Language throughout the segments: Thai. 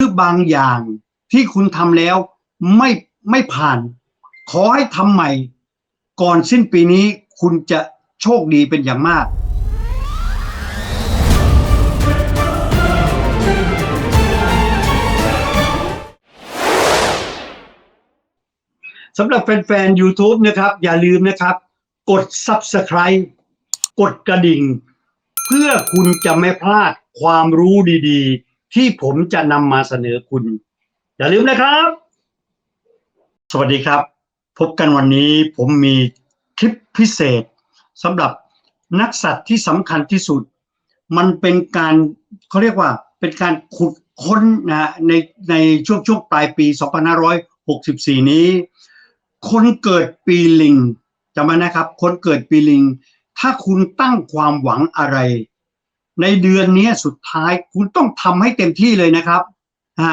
รือบางอย่างที่คุณทำแล้วไม่ไม่ผ่าน ขอให้ทำใหม่ ก่อนสิ้นปีนี้คุณจะโชคดีเป็นอย่างมาก สำหรับแฟนๆ YouTube นะครับ อย่าลืมนะครับ กด Subscribe กดกระดิ่ง เพื่อคุณจะไม่พลาดความรู้ดีๆ ที่ผมจะนำมาเสนอคุณ อย่าลืมนะครับ สวัสดีครับ พบกันวันนี้ผมมีคลิปพิเศษสำหรับนักสัตว์ที่สำคัญที่สุด มันเป็นการเขาเรียกว่าเป็นการขุดค้นนะในในช่วงช่วงปลายปี 2564 นี้ คนเกิดปีลิงจำไว้นะครับ คนเกิดปีลิง ถ้าคุณตั้งความหวังอะไร ในเดือนนี้สุดท้ายคุณต้องทำให้เต็มที่เลยนะครับอ่า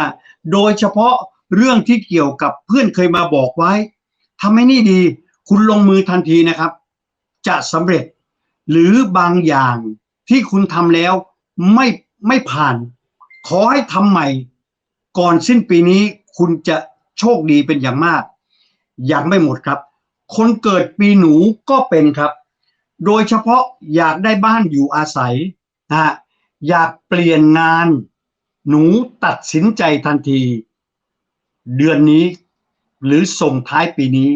โดยเฉพาะเรื่องที่เกี่ยวกับเพื่อนเคยมาบอกไว้ทำให้นี่ดี คุณลงมือทันทีนะครับ จะสำเร็จ หรือบางอย่างที่คุณทำแล้วไม่ไม่ผ่าน ขอให้ทำใหม่ ก่อนสิ้นปีนี้คุณจะโชคดีเป็นอย่างมาก ยังไม่หมดครับ คนเกิดปีหนูก็เป็นครับ โดยเฉพาะอยากได้บ้านอยู่อาศัย นะอยากเปลี่ยนงาน หนูตัดสินใจทันที เดือนนี้ หรือส่งท้ายปีนี้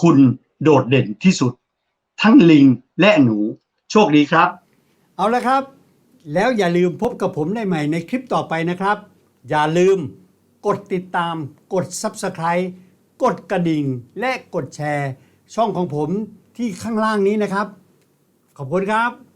คุณโดดเด่นที่สุด ทั้งลิงและหนู โชคดีครับ เอาละครับ แล้วอย่าลืมพบกับผมได้ใหม่ในคลิปต่อไปนะครับ อย่าลืมกดติดตาม กด Subscribe กดกระดิ่ง และกดแชร์ ช่องของผมที่ข้างล่างนี้นะครับ ขอบคุณครับ